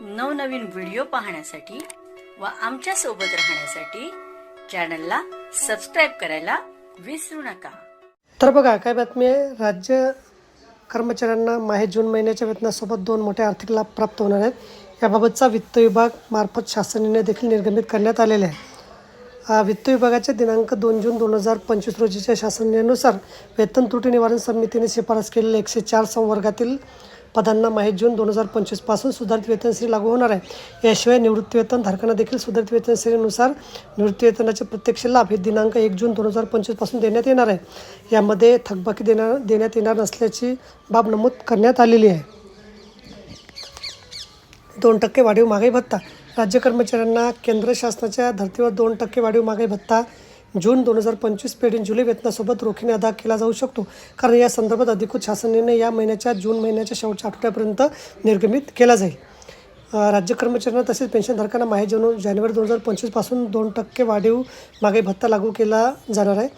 नवनवीन व्हिडिओ पाहण्यासाठी व आमच्यासोबत राहण्यासाठी चॅनलला सबस्क्राईब करायला विसरू नका. तर बघा काय बातमी आहे? राज्य कर्मचाऱ्यांना माहे जून महिन्याच्या वेतनासोबत दोन मोठे आर्थिक लाभ प्राप्त होणार आहेत. याबाबतचा वित्त विभाग मार्फत शासन निर्णय देखील निर्गमित करण्यात आलेले आहे. वित्त विभागाच्या दिनांक दोन जून दोन हजार पंचवीस रोजीच्या शासन निर्णयानुसार वेतन त्रुटी निवारण समितीने शिफारस केलेल्या एकशे चार संवर्गातील पदांना माहीत जून दोन हजार पंचवीसपासून सुधारित वेतनश्री लागू होणार आहे. याशिवाय निवृत्तीवेतन धारकांना देखील सुधारित वेतनश्रेणीनुसार निवृत्तीवेतनाचे प्रत्यक्ष लाभ हे दिनांक एक जून दोन हजार पंचवीसपासून देण्यात येणार आहे. यामध्ये थकबाकी देणार देण्यात येणार नसल्याची बाब नमूद करण्यात आलेली आहे. दोन टक्के वाढीव महागाई भत्ता. राज्य कर्मचाऱ्यांना केंद्र शासनाच्या धर्तीवर दोन टक्के वाढीव महागाई भत्ता जून दोन हजार पंचवीस पेढी जुलै वेतनासोबत रोखीने अदा केला जाऊ शकतो. कारण या संदर्भात अधिकृत शासन निर्णय या महिन्याच्या जून महिन्याच्या शेवटच्या आठवड्यापर्यंत निर्गमित केला जाईल. राज्य कर्मचाऱ्यांना तसेच पेन्शनधारकांना माहे जाणून जानेवारी दोन हजार पंचवीसपासून दोन टक्के वाढीव मागे भत्ता लागू केला जाणार आहे.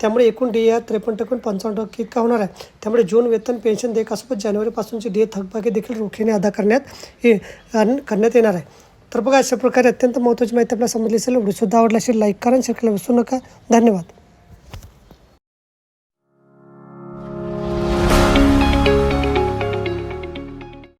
त्यामुळे एकूण डी त्रेपन्न टक्के पंचावन्न टक्के इतका होणार आहे. त्यामुळे जून वेतन पेन्शन देयकासोबत जानेवारीपासूनची डी थकबाकी देखील रोखीने अदा करण्यात ये करण्यात येणार आहे. तर बघा अशा प्रकारे अत्यंत महत्त्वाची माहिती आपल्याला समजली असेल एवढी सुद्धा आवडला असेल लाईक करा शेअर करायला विसरू नका. धन्यवाद.